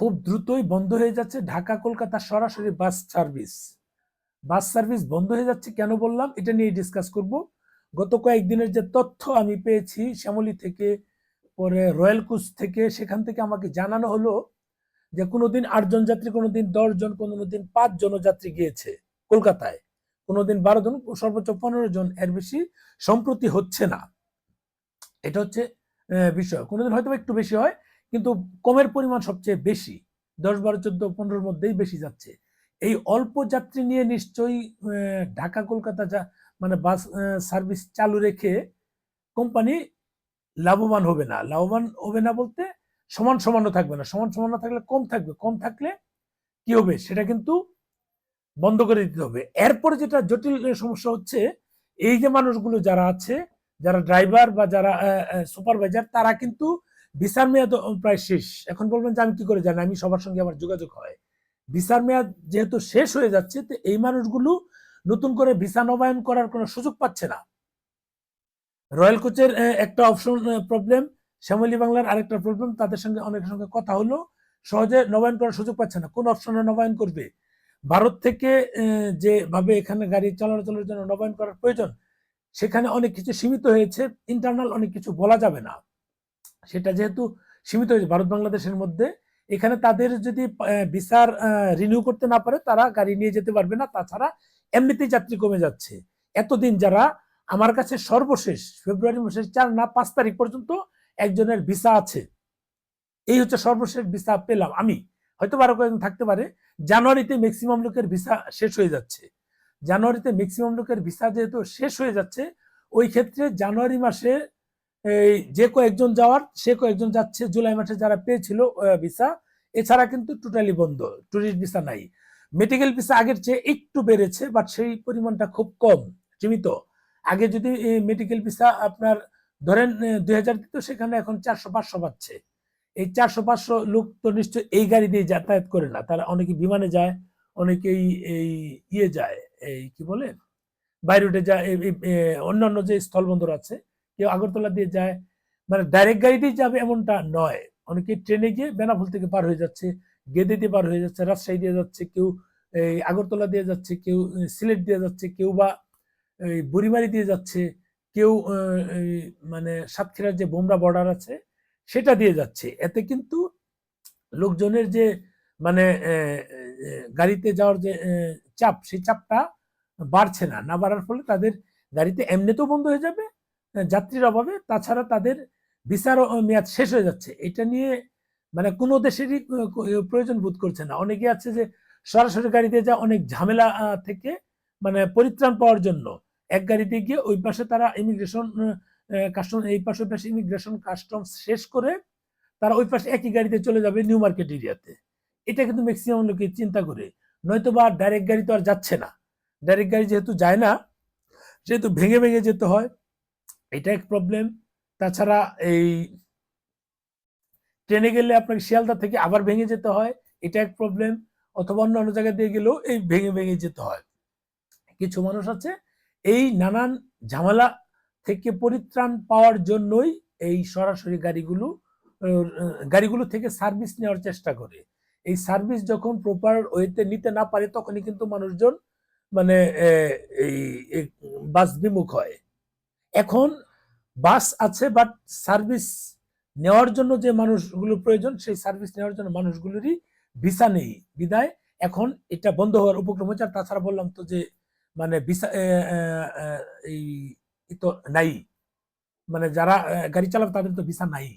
খুব দ্রুতই বন্ধ হয়ে যাচ্ছে ঢাকা, কলকাতা সরাসরি বাস সার্ভিস। বাস সার্ভিস বন্ধ হয়ে যাচ্ছে কেন বললাম? এটা নিয়ে ডিসকাস করব। গত কয়েকদিনের যে তথ্য আমি পেয়েছি শ্যামলী থেকে, পরে রয়্যাল কুচ থেকে, সেখান থেকে আমাকে জানানো হলো যে কোনোদিন আটজন যাত্রী, কোনোদিন দশজন, কোনোদিন পাঁচজন যাত্রী গিয়েছে কলকাতায়। কোনোদিন বারো জন, সর্বোচ্চ পনেরো জন এর বেশি সম্প্রতি হচ্ছে না। এটা হচ্ছে বিষয়। কোনোদিন হয়তো একটু বেশি হয় কিন্তু কমের পরিমাণ সবচেয়ে বেশি, দশ বারো, চোদ্দ, পনেরোর মধ্যেই বেশি যাচ্ছে। এই অল্প যাত্রী নিয়ে নিশ্চয়ই ঢাকা, কলকাতা যা মানে বাস সার্ভিস চালু রেখে কোম্পানি লাভবান হবে না। লাভবান হবে না বলতে সমান সমানও থাকবে না। সমান সমান না থাকলে কম থাকবে। কম থাকলে কি হবে? সেটা কিন্তু বন্ধ করে দিতে হবে। এরপরে যেটা জটিল সমস্যা হচ্ছে, এই যে মানুষগুলো যারা আছে, যারা ড্রাইভার বা যারা সুপারভাইজার, তারা কিন্তু ভিসার মেয়াদ প্রায় শেষ। এখন বলবেন যে আমি কি করে জানি? আমি সবার সঙ্গে আমার যোগাযোগ হয়। ভিসার মেয়াদ যেহেতু শেষ হয়ে যাচ্ছে, তো এই মানুষগুলো নতুন করে ভিসা নবায়ন করার কোনো সুযোগ পাচ্ছে না। রয়্যাল কোচের একটা অপশন প্রবলেম শ্যামলী বাংলার আরেকটা প্রবলেম তাদের সঙ্গে অনেকের সঙ্গে কথা হলো। সহজে নবায়ন করার সুযোগ পাচ্ছে না। কোন অপশনে নবায়ন করবে? ভারত থেকে যেভাবে এখানে গাড়ি চলাচলের জন্য নবায়ন করার প্রয়োজন, সেখানে অনেক কিছু সীমিত হয়েছে। ইন্টারনাল অনেক কিছু বলা যাবে না। সেটা যেহেতু সীমিত হয়েছে, ভারত বাংলাদেশের মধ্যে, এখানে তাদের যদি ভিসার রিনিউ করতে না পারে, তারা গাড়ি নিয়ে যেতে পারবে না। তাছাড়া এমনিতেই যাত্রী কমে যাচ্ছে। এতদিন যারা আমার কাছে সর্বশেষ, ফেব্রুয়ারি মাসের চার না পাঁচ তারিখ পর্যন্ত একজনের ভিসা আছে। এই হচ্ছে সর্বশেষ ভিসা পেলাম আমি। হয়তো বারো কয়েকজন থাকতে পারে। জানুয়ারিতে ম্যাক্সিমাম লোকের ভিসা শেষ হয়ে যাচ্ছে। জানুয়ারিতে ম্যাক্সিমাম লোকের ভিসা যেহেতু শেষ হয়ে যাচ্ছে, ওই ক্ষেত্রে জানুয়ারি মাসে এই যে কয়েকজন যাওয়ার, সে কয়েকজন যাচ্ছে জুলাই মাসে যারা পেয়েছিল ভিসা এছাড়া কিন্তু টোটালি বন্ধ টুরিস্ট ভিসা নাই। মেডিকেল ভিসা আগের চেয়ে একটু বেড়েছে বাট সেই পরিমাণটা খুব কম, সীমিত। আগে যদি মেডিকেল ভিসা আপনার ধরেন দুই হাজার দিত, সেখানে এখন চারশো পাঁচশো পাচ্ছে। এই চারশো পাঁচশো লোক তো নিশ্চয় এই গাড়ি দিয়ে যাতায়াত করে না, তারা অনেকে বিমানে যায়, অনেকেই এই ইয়ে যায়, এই কি বলে? বাইরুটে যায় অন্যান্য যে স্থলবন্দর আছে কেউ আগরতলা দিয়ে যায় মানে ডাইরেক্ট গাড়ি দিয়ে যাবে এমনটা নয়। অনেকে ট্রেনে গিয়ে বেনাফুল থেকে পার হয়ে যাচ্ছে, গেদে দিয়ে পার হয়ে যাচ্ছে, রাজশাহী দিয়ে যাচ্ছে, কেউ এই আগরতলা দিয়ে যাচ্ছে, কেউ সিলেট দিয়ে যাচ্ছে, কেউ বা এই বুড়িমারি দিয়ে যাচ্ছে, কেউ মানে সাতক্ষীরার যে বোমরা বর্ডার আছে, সেটা দিয়ে যাচ্ছে। এতে কিন্তু লোকজনের যে মানে গাড়িতে যাওয়ার যে চাপ, সেই চাপটা বাড়ছে না। না বাড়ার ফলে তাদের গাড়িতে এমনিতেও বন্ধ হয়ে যাবে যাত্রীর অভাবে। তাছাড়া তাদের ভিসারও মেয়াদ শেষ হয়ে যাচ্ছে। এটা নিয়ে মানে কোনো দেশেরই প্রয়োজন বোধ করছে না। অনেকে আছে যে সরাসরি গাড়িতে যা অনেক ঝামেলা থেকে মানে পরিত্রাণ পাওয়ার জন্য এক গাড়িতে গিয়ে ওই পাশে তারা ইমিগ্রেশন কাস্টম এই পাশে পাশে ইমিগ্রেশন কাস্টমস শেষ করে তারা ওই পাশে একই গাড়িতে চলে যাবে নিউ মার্কেট এরিয়াতে এটা কিন্তু ম্যাক্সিমাম লোকে চিন্তা করে। নয়তো বা ডাইরেক্ট গাড়ি তো আর যাচ্ছে না। ডাইরেক্ট গাড়ি যেহেতু যায় না সেহেতু ভেঙে ভেঙে যেতে হয় এটা এক প্রবলেম তাছাড়া এই ট্রেনে গেলে আপনাকে শিয়ালদা থেকে আবার ভেঙে যেতে হয়, এটা এক প্রবলেম অথবা অন্য অন্য জায়গা দিয়ে গেলেও এই ভেঙে ভেঙে যেতে হয়। কিছু মানুষ আছে, এই নানান ঝামেলা থেকে পরিত্রাণ পাওয়ার জন্যই এই সরাসরি গাড়িগুলো গাড়িগুলো থেকে সার্ভিস নেওয়ার চেষ্টা করে। এই সার্ভিস যখন প্রপার ওয়েতে নিতে না পারে, তখনই কিন্তু মানুষজন মানে এই বাস বিমুখ হয়। এখন বাস আছে বাট সার্ভিস নেওয়ার জন্য যে মানুষগুলো প্রয়োজন, সেই সার্ভিস নেওয়ার জন্য মানুষগুলোরই ভিসা নেই। বিদায়, এখন এটা বন্ধ হওয়ার উপক্রম হচ্ছে আর তাছাড়া বললাম তো যে মানে ভিসা এই তো নাই। মানে যারা গাড়ি চালাবে তাদের তো ভিসা নাই।